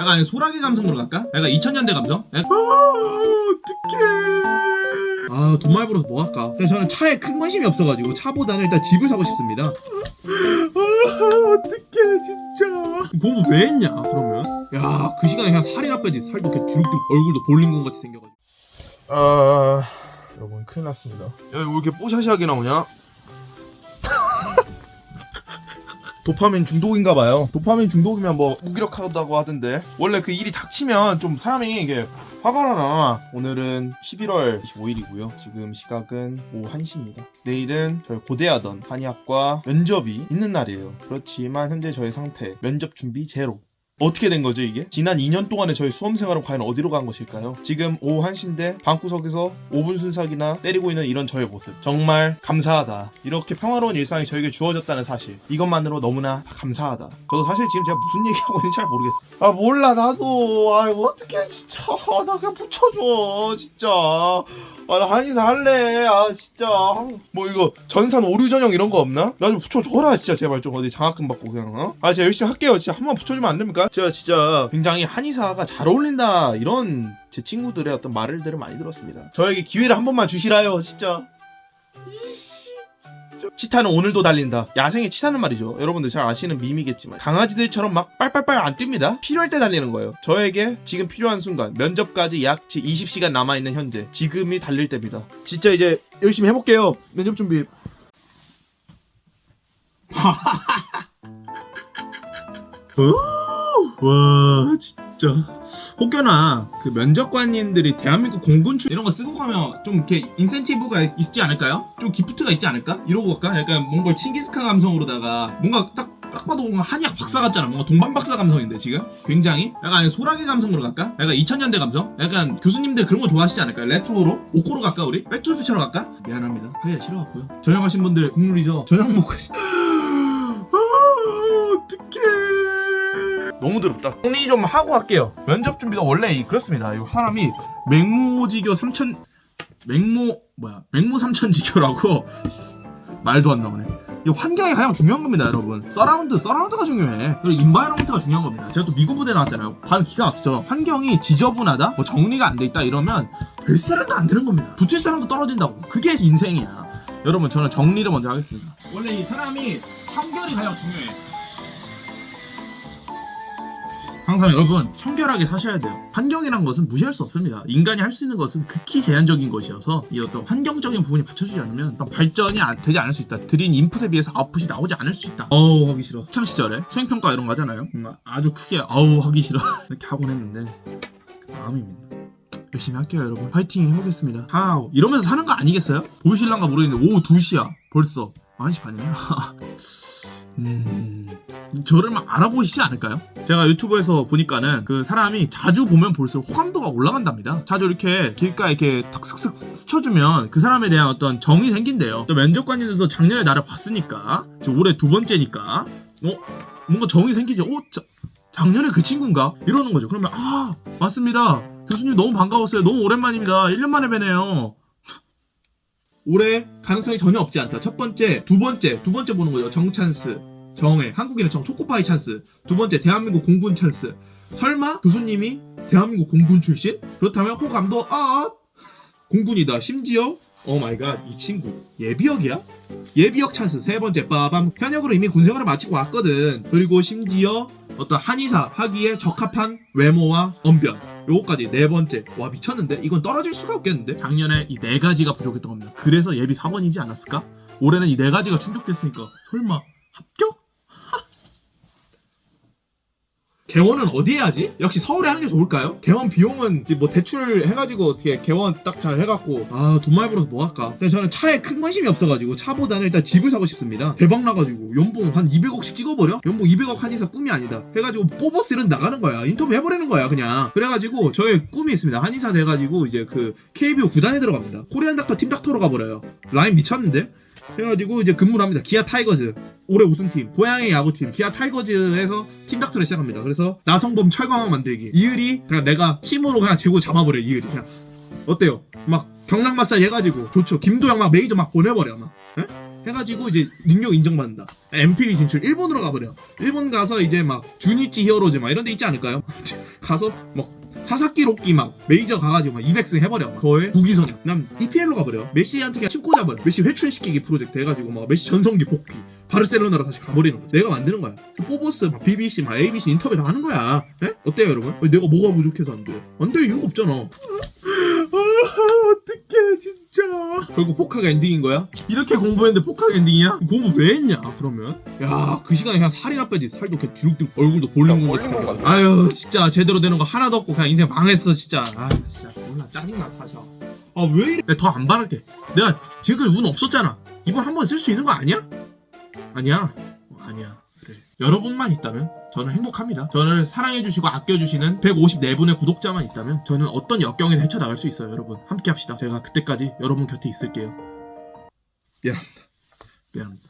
약간 소라기 감성으로 갈까? 약간 2000년대 감성? 약간 어떡해 아 돈 많이 벌어서 뭐 할까? 근데 저는 차에 큰 관심이 없어가지고 차보다는 일단 집을 사고 싶습니다 아 어떡해 진짜 공부 왜 했냐 그러면? 야 그 시간에 그냥 살이나 빼지 살도 이렇게 뒤룩뒤룩 얼굴도 볼링공 같이 생겨가지고 아 여러분 큰일 났습니다 야왜 이렇게 뽀샤시하게 나오냐 도파민 중독인가 봐요. 도파민 중독이면 뭐 무기력하다고 하던데. 원래 그 일이 닥치면 좀 사람이 이게 화가 나나. 오늘은 11월 25일이고요. 지금 시각은 오후 1시입니다. 내일은 저희 고대하던 한의학과 면접이 있는 날이에요. 그렇지만 현재 저의 상태 면접 준비 제로 어떻게 된 거죠 이게? 지난 2년 동안의 저희 수험 생활은 과연 어디로 간 것일까요? 지금 오후 1시인데 방구석에서 5분 순삭이나 때리고 있는 이런 저의 모습 정말 감사하다 이렇게 평화로운 일상이 저에게 주어졌다는 사실 이것만으로 너무나 감사하다 저도 사실 지금 제가 무슨 얘기하고 있는지 잘 모르겠어요 아 몰라 나도 아이고 어떡해 진짜 아, 나 그냥 붙여줘 진짜 아, 나 한의사 할래. 아, 진짜. 뭐, 이거, 전산 오류 전형 이런 거 없나? 나 좀 붙여줘라, 진짜. 제발 좀 어디 장학금 받고 그냥, 어? 아, 제가 열심히 할게요. 진짜 한 번 붙여주면 안 됩니까? 제가 진짜 굉장히 한의사가 잘 어울린다. 이런 제 친구들의 어떤 말들을 많이 들었습니다. 저에게 기회를 한 번만 주시라요, 진짜. 치타는 오늘도 달린다. 야생의 치타는 말이죠. 여러분들 잘 아시는 밈이겠지만 강아지들처럼 막 빨빨빨 안 뜁니다. 필요할 때 달리는 거예요. 저에게 지금 필요한 순간 면접까지 약 20시간 남아 있는 현재 지금이 달릴 때입니다. 진짜 이제 열심히 해볼게요. 면접 준비. 와 진짜 혹여나 그 면접관님들이 대한민국 공군출 이런 거 쓰고 가면 좀 이렇게 인센티브가 있지 않을까요? 좀 기프트가 있지 않을까? 이러고 갈까? 약간 뭔가 칭기스칸 감성으로다가 뭔가 딱, 딱 봐도 뭔가 한의학 박사 같잖아 뭔가 동방 박사 감성인데 지금 굉장히 약간 소라기 감성으로 갈까? 약간 2000년대 감성? 약간 교수님들 그런 거 좋아하시지 않을까요? 레트로로? 오코로 갈까 우리? 백투더퓨처로 갈까? 미안합니다 하기가 싫어갖고요 저녁 하신 분들 국룰이죠 저녁 먹고 너무 더럽다. 정리 좀 하고 할게요. 면접 준비가 원래 이- 그렇습니다. 이거 사람이 맹모지교 3천 맹모 뭐야 맹모 3천지교라고 말도 안 나오네. 이 환경이 가장 중요한 겁니다, 여러분. 서라운드, 서라운드가 중요해. 그리고 인바이러먼트가 중요한 겁니다. 제가 또 미국 부대 나왔잖아요. 발음 기가 막히죠. 환경이 지저분하다, 뭐 정리가 안 돼 있다 이러면 될 사람도 안 되는 겁니다. 붙일 사람도 떨어진다고. 그게 인생이야. 여러분, 저는 정리를 먼저 하겠습니다. 원래 이 사람이 청결이 가장 중요해. 항상 여러분 청결하게 사셔야 돼요. 환경이란 것은 무시할 수 없습니다. 인간이 할 수 있는 것은 극히 제한적인 것이어서 이 어떤 환경적인 부분이 받쳐주지 않으면 발전이 안- 되지 않을 수 있다. 드린 인풋에 비해서 아웃풋이 나오지 않을 수 있다. 어우 하기 싫어. 학창 시절에 수행평가 이런 거 하잖아요. 아주 크게 아우 하기 싫어 이렇게 하곤 했는데 마음입니다. 열심히 할게요 여러분 파이팅 해보겠습니다 하우 이러면서 사는 거 아니겠어요? 보이실란가 모르겠는데 오후 2시야 벌써 1시 반이야 음... 저를 막 알아보시지 않을까요? 제가 유튜브에서 보니까는 그 사람이 자주 보면 볼수록 호감도가 올라간답니다. 자주 이렇게 길가에 이렇게 탁 슥슥 스쳐주면 그 사람에 대한 어떤 정이 생긴대요. 또 면접관님들도 작년에 나를 봤으니까 올해 두 번째니까 어 뭔가 정이 생기죠. 어 자, 작년에 그 친구인가 이러는 거죠. 그러면 아 맞습니다. 교수님 너무 반가웠어요. 너무 오랜만입니다. 1년 만에 뵈네요. 올해 가능성이 전혀 없지 않다. 첫 번째, 두 번째, 두 번째 보는 거죠. 정찬스. 정해 한국인의 정 초코파이 찬스. 두 번째 대한민국 공군 찬스. 설마 교수님이 대한민국 공군 출신? 그렇다면 호감도 아 공군이다. 심지어 오 마이 갓 이 친구. 예비역이야? 예비역 찬스. 세 번째 빠밤. 현역으로 이미 군생활을 마치고 왔거든. 그리고 심지어 어떤 한의사 하기에 적합한 외모와 언변. 요거까지 네 번째. 와 미쳤는데? 이건 떨어질 수가 없겠는데? 작년에 이 네 가지가 부족했던 겁니다. 그래서 예비 4번이지 않았을까? 올해는 이 네 가지가 충족됐으니까 설마 합격? 개원은 어디에 하지? 역시 서울에 하는 게 좋을까요? 개원 비용은 뭐 대출 해가지고 어떻게 개원 딱 잘 해갖고 아 돈 많이 벌어서 뭐 할까? 근데 저는 차에 큰 관심이 없어가지고 차보다는 일단 집을 사고 싶습니다. 대박 나가지고 연봉 한 200억씩 찍어버려? 연봉 200억 한의사 꿈이 아니다. 해가지고 이런 나가는 거야. 인터뷰 해버리는 거야 그냥. 그래가지고 저의 꿈이 있습니다. 한의사 돼가지고 이제 그 KBO 구단에 들어갑니다. 코리안 닥터 팀 닥터로 가버려요. 라인 미쳤는데? 해가지고 이제 근무를 합니다. 기아 타이거즈 올해 우승팀 고양이 야구팀 기아 타이거즈에서 팀 닥터를 시작합니다. 그래서 나성범 철광왕 만들기 이을이 그냥 내가 침으로 그냥 재고 잡아버려 이을이 그냥 어때요? 막 경락 마사지 해가지고 좋죠. 김도영 막 메이저 막 보내버려 막 에? 해가지고 이제 능력 인정받는다. MPB 진출 일본으로 가버려. 일본 가서 이제 막 주니치 히어로즈 막 이런 데 있지 않을까요? 가서 막 사사키 로끼 막 메이저 가가지고 막 200승 해버려. 막. 거에 국기선양. 난 EPL로 가버려. 메시한테 그냥 친고 잡아요. 메시 회춘시키기 프로젝트 해가지고 막 메시 전성기 복귀. 바르셀로나로 다시 가버리는 거지. 내가 만드는 거야. 포보스, 막 BBC, 막 ABC 인터뷰 다 하는 거야. 에? 어때요, 여러분? 내가 뭐가 부족해서 안 돼요? 안 될 이유가 없잖아. 아, 어떡해, 진짜. 결국 포카가 엔딩인 거야? 이렇게 공부했는데 포카가 엔딩이야? 공부 왜 했냐, 그러면? 야, 그 시간에 그냥 살이 나 빼지. 살도 그냥 뒤룩뒤룩, 얼굴도 볼링공 같이 생겨. 같아. 아유, 진짜 제대로 되는 거 하나도 없고 그냥 인생 망했어, 진짜. 아, 진짜 몰라. 짜증나, 사셔. 아, 왜 이래? 내가 더안 바랄게. 내가 지금까지 운 없었잖아. 이번 한 번 쓸 수 있는 거 아니야? 아니야. 어, 아니야. 그래. 여러분만 있다면 저는 행복합니다. 저를 사랑해주시고 아껴주시는 154분의 구독자만 있다면 저는 어떤 역경에도 헤쳐나갈 수 있어요, 여러분. 함께 합시다. 제가 그때까지 여러분 곁에 있을게요. 미안합니다. 미안합니다.